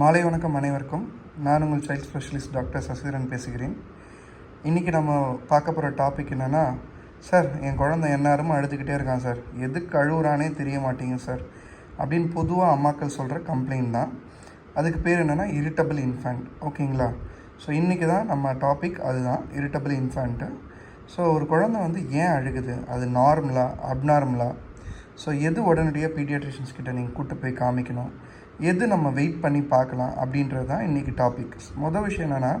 மாலை வணக்கம் அனைவருக்கும். நான் உங்கள் சைல்ட் ஸ்பெஷலிஸ்ட் டாக்டர் சசிதரன் பேசுகிறேன். இன்றைக்கி நம்ம பார்க்க போகிற டாபிக் என்னென்னா சார் என் குழந்தை எந்நேரமும் அழுதுகிட்டே இருக்கான் சார் எதுக்கு அழுகுறானே தெரிய மாட்டேங்குது சார் அப்படின்னு பொதுவாக அம்மாக்கள் சொல்கிற கம்ப்ளைண்ட் தான். அதுக்கு பேர் என்னென்னா இரிட்டபிள் இன்ஃபேண்ட் ஓகேங்களா? ஸோ இன்றைக்கி தான் நம்ம டாபிக் அதுதான். இரிட்டபிள் இன்ஃபேண்ட்டு ஸோ ஒரு குழந்தை வந்து ஏன் அழுகுது? அது நார்மலா அப்நார்மலா ஸோ எது உடனடியாக பீடியாட்ரிஷியன்ஸ் கிட்ட நீங்கள் கூப்பிட்டு போய் காமிக்கணும்? எது நம்ம வெயிட் பண்ணி பார்க்கலாம் அப்படின்றது தான் இன்றைக்கி டாபிக் மொதல் விஷயம் என்னென்னா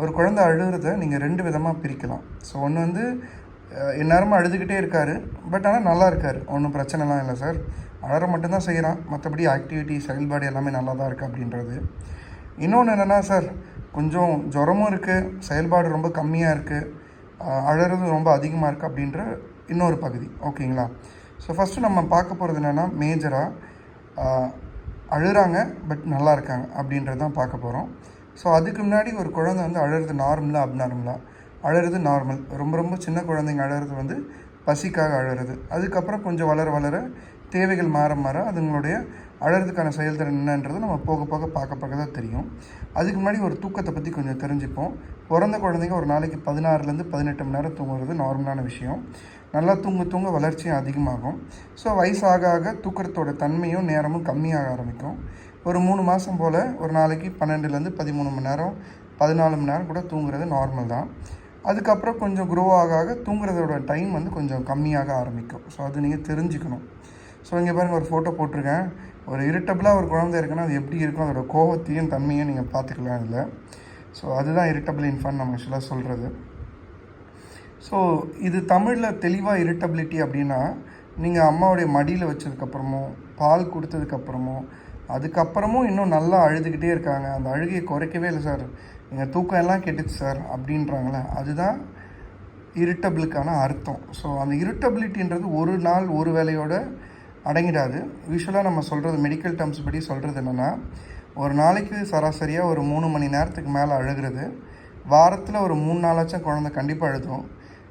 ஒரு குழந்தை அழுகிறத நீங்கள் ரெண்டு விதமாக பிரிக்கலாம். ஸோ ஒன்று வந்து எந்நேரமும் அழுதுகிட்டே இருக்கார் பட் ஆனால் நல்லா இருக்கார். ஒன்றும் பிரச்சனைலாம் இல்லை சார் அழற மட்டும்தான் செய்கிறான் மற்றபடி ஆக்டிவிட்டி செயல்பாடு எல்லாமே நல்லா தான் இருக்குது அப்படின்றது. இன்னொன்று என்னென்னா சார் கொஞ்சம் ஜுரமும் இருக்குது செயல்பாடு ரொம்ப கம்மியாக இருக்குது அழகிறது ரொம்ப அதிகமாக இருக்குது அப்படின்ற இன்னொரு பகுதி. ஓகேங்களா ஸோ ஃபஸ்ட்டு நம்ம பார்க்க போகிறது என்னென்னா மேஜராக அழுகிறாங்க பட் நல்லா இருக்காங்க அப்படின்றது தான் பார்க்க போகிறோம் ஸோ அதுக்கு முன்னாடி ஒரு குழந்தை வந்து அழுகிறது நார்மலாக அப்நார்மலாக அழுறது நார்மல் ரொம்ப ரொம்ப சின்ன குழந்தைங்க அழகிறது வந்து பசிக்காக அழுறது. அதுக்கப்புறம் கொஞ்சம் வளர வளர தேவைகள் மாற மாற அதுங்களுடைய அழறதுக்கான செயல்திறன் என்னன்றது நம்ம போக போக பார்க்க பார்க்க தான் தெரியும். அதுக்கு முன்னாடி ஒரு தூக்கத்தை பற்றி கொஞ்சம் தெரிஞ்சுப்போம். பிறந்த குழந்தைங்க ஒரு நாளைக்கு பதினாறுலேருந்து பதினெட்டு மணி நேரம் தூங்குறது நார்மலான விஷயம். நல்லா தூங்க தூங்க வளர்ச்சியும் அதிகமாகும். ஸோ வயசாக ஆக தூக்கத்தோட தன்மையும் நேரமும் கம்மியாக ஆரம்பிக்கும். ஒரு மூணு மாதம் போல் ஒரு நாளைக்கு பன்னெண்டுலேருந்து பதிமூணு மணி நேரம் பதினாலு மணி நேரம் கூட தூங்குறது நார்மல் தான். அதுக்கப்புறம் கொஞ்சம் க்ரோ ஆக ஆக தூங்குறதோட டைம் வந்து கொஞ்சம் கம்மியாக ஆரம்பிக்கும். ஸோ அது நீங்கள் தெரிஞ்சுக்கணும். ஸோ இங்கே பாருங்கள் ஒரு ஃபோட்டோ போட்டிருக்கேன். ஒரு இரிட்டபிளாக ஒரு குழந்தை இருக்குன்னா அது எப்படி இருக்கும் அதோட கோவத்தையும் தன்மையும் நீங்கள் பார்த்துக்கலாம் அதில். ஸோ அதுதான் இரிட்டபிள் இன்ஃபான் நம்ம ஆக்சுவலாக சொல்கிறது ஸோ இது தமிழில் தெளிவாக இரிட்டபிலிட்டி அப்படின்னா நீங்கள் அம்மாவுடைய மடியில் வச்சதுக்கப்புறமும் பால் கொடுத்ததுக்கப்புறமும் அதுக்கப்புறமும் இன்னும் நல்லா அழுதுகிட்டே இருக்காங்க. அந்த அழுகையை குறைக்கவே இல்லை சார். எங்கள் தூக்கம் எல்லாம் கெட்டுச்சு சார் அப்படின்றாங்களே அதுதான் இரிட்டபிளுக்கான அர்த்தம். ஸோ அந்த இரிட்டபிலிட்டின்றது ஒரு நாள் ஒரு வேலையோட அடங்கிடாது. யூஸ்வலாக நம்ம சொல்கிறது மெடிக்கல் டேர்ம்ஸ் படி சொல்கிறது என்னென்னா ஒரு நாளைக்கு சராசரியாக ஒரு மூணு மணி நேரத்துக்கு மேலே அழுகிறது. வாரத்தில் ஒரு மூணு நாளாச்சும் குழந்தை கண்டிப்பாக அழுதும்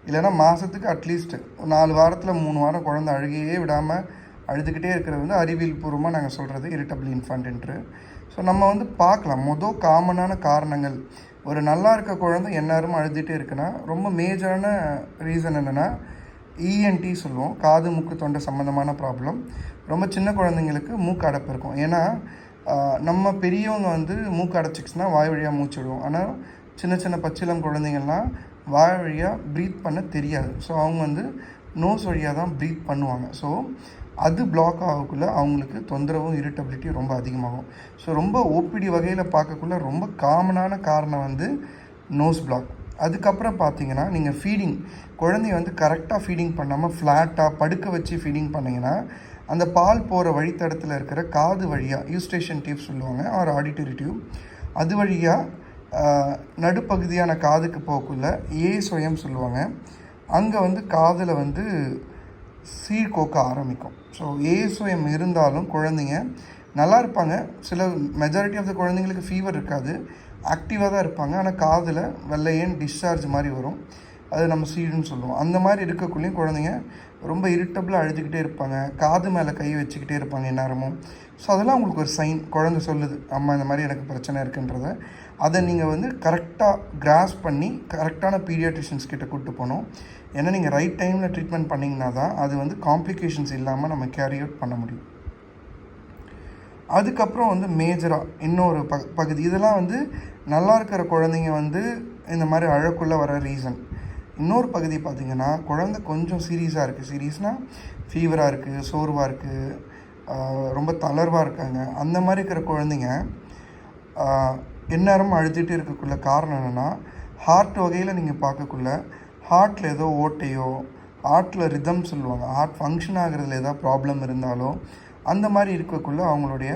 இல்லைன்னா மாதத்துக்கு அட்லீஸ்ட் நாலு வாரத்தில் மூணு வாரம் குழந்தை அழுகையே விடாமல் அழுதுகிட்டே இருக்கிறது வந்து அறிவியல் பூர்வமாக நாங்கள் சொல்கிறது இரிட்டபிள் இன்ஃபான்ட்ன்று ஸோ நம்ம வந்து பார்க்கலாம். மொதல் காமனான காரணங்கள். ஒரு நல்லா இருக்க குழந்தை எந்நேரமும் அழுதுகிட்டே இருக்குன்னா ரொம்ப மேஜரான ரீசன் என்னென்னா இஎன்டி சொல்லுவோம். காது மூக்கு தொண்டை சம்மந்தமான ப்ராப்ளம் ரொம்ப சின்ன குழந்தைங்களுக்கு மூக்கு அடைப்பு இருக்கும். ஏன்னா நம்ம பெரியவங்க வந்து மூக்கு அடைச்சிக்கிச்சுன்னா வாய் வழியாக மூச்சு விடுவோம். ஆனால் சின்ன சின்ன பச்சிளம் குழந்தைங்கள்லாம் வாய் வழியாக ப்ரீத் பண்ண தெரியாது. ஸோ அவங்க வந்து நோஸ் வழியாக தான் ப்ரீத் பண்ணுவாங்க. ஸோ அது பிளாக் ஆகக்குள்ளே அவங்களுக்கு தொந்தரவும் இரிட்டபிலிட்டியும் ரொம்ப அதிகமாகும். ஸோ ரொம்ப ஓபிடி வகையில் பார்க்கக்குள்ள ரொம்ப காமனான காரணம் வந்து நோஸ் பிளாக் அதுக்கப்புறம் பார்த்தீங்கன்னா நீங்கள் ஃபீடிங் குழந்தைய வந்து கரெக்டாக ஃபீடிங் பண்ணாமல் ஃப்ளாட்டாக படுக்க வச்சு ஃபீடிங் பண்ணிங்கன்னா அந்த பால் போகிற வழித்தடத்தில் இருக்கிற காது வழியாக யூஸ்டேஷன் டியூப் சொல்லுவாங்க ஆர் ஆடிட்டரி டியூப் அது வழியாக நடுப்பகுதியான காதுக்கு போகக்குள்ள ஏ சுயம் சொல்லுவாங்க. அங்கே வந்து காதில் வந்து சீர்கோக்க ஆரம்பிக்கும். ஸோ ஏசுஎம் இருந்தாலும் குழந்தைங்க நல்லா இருப்பாங்க. சில மெஜாரிட்டி ஆஃப் த குழந்தைங்களுக்கு ஃபீவர் இருக்காது. ஆக்டிவாக தான் இருப்பாங்க. ஆனால் காதில் வெள்ளையன் டிஸ்சார்ஜ் மாதிரி வரும். அது நம்ம சீடுன்னு சொல்லுவோம். அந்த மாதிரி இருக்கக்குள்ளேயும் குழந்தைங்க ரொம்ப இரிட்டபிளாக அழுதுகிட்டே இருப்பாங்க. காது மேலே கை வச்சுக்கிட்டே இருப்பாங்க எந்நேரமும். ஸோ அதெல்லாம் உங்களுக்கு ஒரு சைன் குழந்தை சொல்லுது அம்மா இந்த மாதிரி எனக்கு பிரச்சனை இருக்குன்றத. அதை நீங்கள் வந்து கரெக்டாக கிராஸ் பண்ணி கரெக்டான பீடியாட்ரிஷியன்ஸ் கிட்ட கூப்பிட்டு போகணும். ஏன்னா நீங்கள் ரைட் டைமில் ட்ரீட்மெண்ட் பண்ணிங்கன்னா தான் அது வந்து காம்ப்ளிகேஷன்ஸ் இல்லாமல் நம்ம கேரி அவுட் பண்ண முடியும். அதுக்கப்புறம் வந்து மேஜராக இன்னொரு ப பகுதி. இதெல்லாம் வந்து நல்லா இருக்கிற குழந்தைங்க வந்து இந்த மாதிரி அழக்குள்ளே வர ரீசன் இன்னொரு பகுதி பார்த்திங்கன்னா குழந்தை கொஞ்சம் சீரியஸாக இருக்குது சீரியஸ்னால் ஃபீவராக இருக்குது சோர்வாக இருக்குது ரொம்ப தளர்வாக இருக்காங்க. அந்த மாதிரி இருக்கிற குழந்தைங்க எந்நேரமும் அழுதுகிட்டு இருக்கக்குள்ள காரணம் என்னென்னா ஹார்ட் வகையில் நீங்கள் பார்க்கக்குள்ள ஹார்ட்டில் ஏதோ ஓட்டையோ ஹார்ட்டில் ரிதம் சொல்லுவாங்க. ஹார்ட் ஃபங்க்ஷன் ஆகிறதுல ஏதாவது ப்ராப்ளம் இருந்தாலோ அந்த மாதிரி இருக்கக்குள்ள அவங்களுடைய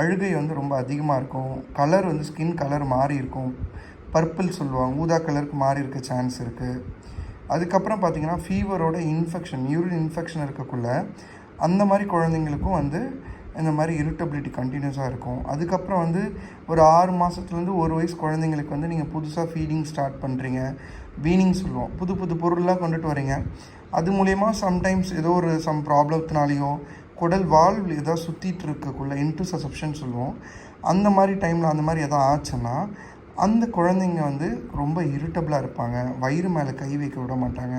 அழுகை வந்து ரொம்ப அதிகமாக இருக்கும். கலர் வந்து ஸ்கின் கலர் மாறி இருக்கும். பர்பிள் சொல்லுவாங்க. ஊதா கலருக்கு மாறி இருக்க சான்ஸ் இருக்குது அதுக்கப்புறம் பார்த்திங்கன்னா ஃபீவரோட இன்ஃபெக்ஷன் யூரின் இன்ஃபெக்ஷன் இருக்கக்குள்ள அந்த மாதிரி குழந்தைங்களுக்கும் வந்து இந்த மாதிரி இரிட்டபிலிட்டி கண்டினியூஸாக இருக்கும். அதுக்கப்புறம் வந்து ஒரு ஆறு மாதத்துலேருந்து ஒரு வயசு குழந்தைங்களுக்கு வந்து நீங்கள் புதுசாக ஃபீடிங் ஸ்டார்ட் பண்ணுறீங்க வீனிங் சொல்லுவோம். புது புது பொருள்லாம் கொண்டுட்டு வரீங்க. அது மூலயமா சம்டைம்ஸ் ஏதோ ஒரு சம் ப்ராப்ளத்தினாலேயோ குடல் வால்வ் ஏதாவது சுற்றிட்டு இருக்கக்குள்ள இன்ட்டு சசப்ஷன் சொல்லுவோம். அந்த மாதிரி டைமில் அந்த மாதிரி எதாவது ஆச்சுன்னா அந்த குழந்தைங்க வந்து ரொம்ப இரிட்டபிளாக இருப்பாங்க. வயிறு மேலே கை வைக்க விட மாட்டாங்க.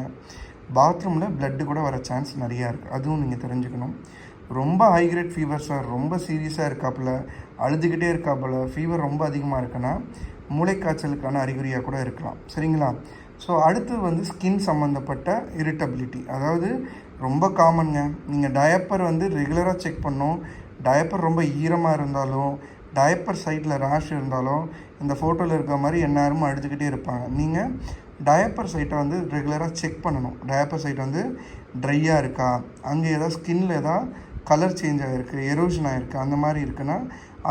பாத்ரூமில் பிளட்டு கூட வர சான்ஸ் நிறையா இருக்குது அதுவும் நீங்கள் தெரிஞ்சுக்கணும். ரொம்ப ஹைகிரேட் ஃபீவர் சார் ரொம்ப சீரியஸாக இருக்காப்புல. அழுதுகிட்டே இருக்காப்புல. ஃபீவர் ரொம்ப அதிகமாக இருக்குன்னா மூளைக்காய்ச்சலுக்கான அறிகுறியாக கூட இருக்கலாம். சரிங்களா? ஸோ அடுத்து வந்து ஸ்கின் சம்மந்தப்பட்ட இரிட்டபிலிட்டி அதாவது ரொம்ப காமனுங்க நீங்கள் டயப்பர் வந்து ரெகுலராக செக் பண்ணணும். டயப்பர் ரொம்ப ஈரமாக இருந்தாலும் டயப்பர் சைட்டில் ரேஷ் இருந்தாலும் இந்த ஃபோட்டோவில் இருக்க மாதிரி எந்நேரமும் அடிச்சுக்கிட்டே இருப்பாங்க. நீங்கள் டயப்பர் சைட்டை வந்து ரெகுலராக செக் பண்ணணும். டயப்பர் சைட் வந்து ட்ரையாக இருக்கா? அங்கே ஏதாவது ஸ்கின்னில் ஏதாவது கலர் சேஞ்ச் ஆகிருக்கு எரோஷன் ஆகிருக்கு அந்த மாதிரி இருக்குன்னா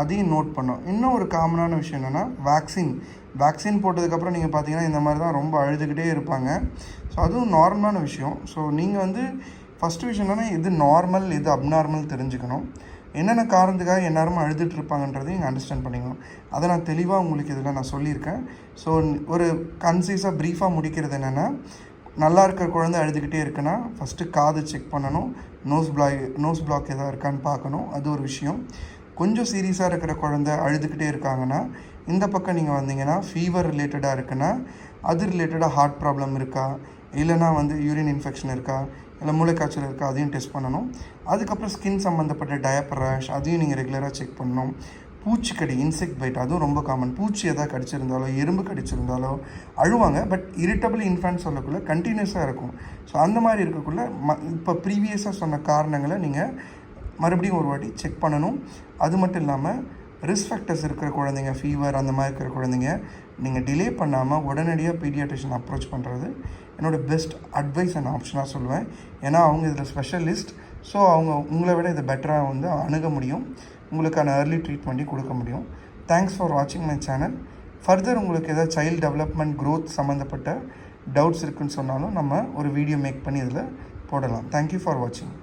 அதையும் நோட் பண்ணோம் இன்னும் ஒரு காமனான விஷயம் என்னென்னா வேக்சின் வேக்சின் போட்டதுக்கப்புறம் நீங்கள் பார்த்தீங்கன்னா இந்த மாதிரி தான் ரொம்ப அழுதுகிட்டே இருப்பாங்க. ஸோ அதுவும் நார்மலான விஷயம். ஸோ நீங்கள் வந்து ஃபஸ்ட்டு விஷயம் என்னென்னா இது நார்மல் இது அப்நார்மல் தெரிஞ்சுக்கணும். என்னென்ன காரணத்துக்காக எல்லாரும் அழுதுட்டு இருப்பாங்கன்றதையும் நீங்கள் அண்டர்ஸ்டாண்ட் பண்ணிக்கணும். அதை நான் தெளிவாக உங்களுக்கு இதில் நான் சொல்லியிருக்கேன். ஸோ ஒரு கன்சீஸாக ப்ரீஃபாக முடிக்கிறது என்னென்னா நல்லா இருக்கிற குழந்தை அழுதுகிட்டே இருக்குன்னா ஃபஸ்ட்டு காது செக் பண்ணணும். நோஸ் பிளாக் நோஸ் பிளாக் எதாவது இருக்கான்னு பார்க்கணும். அது ஒரு விஷயம். கொஞ்சம் சீரியஸாக இருக்கிற குழந்தை அழுதுகிட்டே இருக்காங்கன்னா இந்த பக்கம் நீங்கள் வந்தீங்கன்னா ஃபீவர் ரிலேட்டடாக இருக்குன்னா அது ரிலேட்டடாக ஹார்ட் ப்ராப்ளம் இருக்கா? இல்லைனா வந்து யூரின் இன்ஃபெக்ஷன் இருக்கா? இல்லை மூளைக்காய்ச்சல் இருக்கா? அதையும் டெஸ்ட் பண்ணணும். அதுக்கப்புறம் ஸ்கின் சம்மந்தப்பட்ட டயப்பர் ரேஷ் அதையும் நீங்கள் ரெகுலராக செக் பண்ணணும். பூச்சிக்கடி இன்செக்ட் பைட் அதுவும் ரொம்ப காமன் பூச்சி எதாவது கடிச்சிருந்தாலோ எறும்பு கடிச்சிருந்தாலோ அழுவாங்க. பட் இரிட்டபிள் இன்ஃபேன்ட் சொல்லக்குள்ளே கண்டினியூஸாக இருக்கும். ஸோ அந்த மாதிரி இருக்கக்குள்ள ம இப்போ ப்ரீவியஸாக சொன்ன காரணங்களை நீங்கள் மறுபடியும் ஒரு வாட்டி செக் பண்ணணும். அது மட்டும் இல்லாமல் ரிஸ்க் ஃபேக்டர்ஸ் இருக்கிற குழந்தைங்க ஃபீவர் அந்த மாதிரி இருக்கிற குழந்தைங்க நீங்கள் டிலே பண்ணாமல் உடனடியாக பீடியாட்ரிஷன் அப்ரோச் பண்ணுறது என்னோடய பெஸ்ட் அட்வைஸ் அண்ட் ஆப்ஷனாக சொல்லுவேன். ஏன்னா அவங்க இதில் ஸ்பெஷலிஸ்ட் ஸோ அவங்க உங்களை விட இதை பெட்டராக வந்து அணுக முடியும். உங்களுக்கான ஏர்லி ட்ரீட்மெண்ட்டையும் கொடுக்க முடியும். தேங்க்ஸ் ஃபார் வாட்சிங் மை சேனல் ஃபர்தர் உங்களுக்கு எதாவது சைல்டு டெவலப்மெண்ட் க்ரோத் சம்மந்தப்பட்ட டவுட்ஸ் இருக்குன்னு சொன்னாலும் நம்ம ஒரு வீடியோ மேக் பண்ணி இதில் போடலாம். தேங்க்யூ ஃபார் வாட்சிங்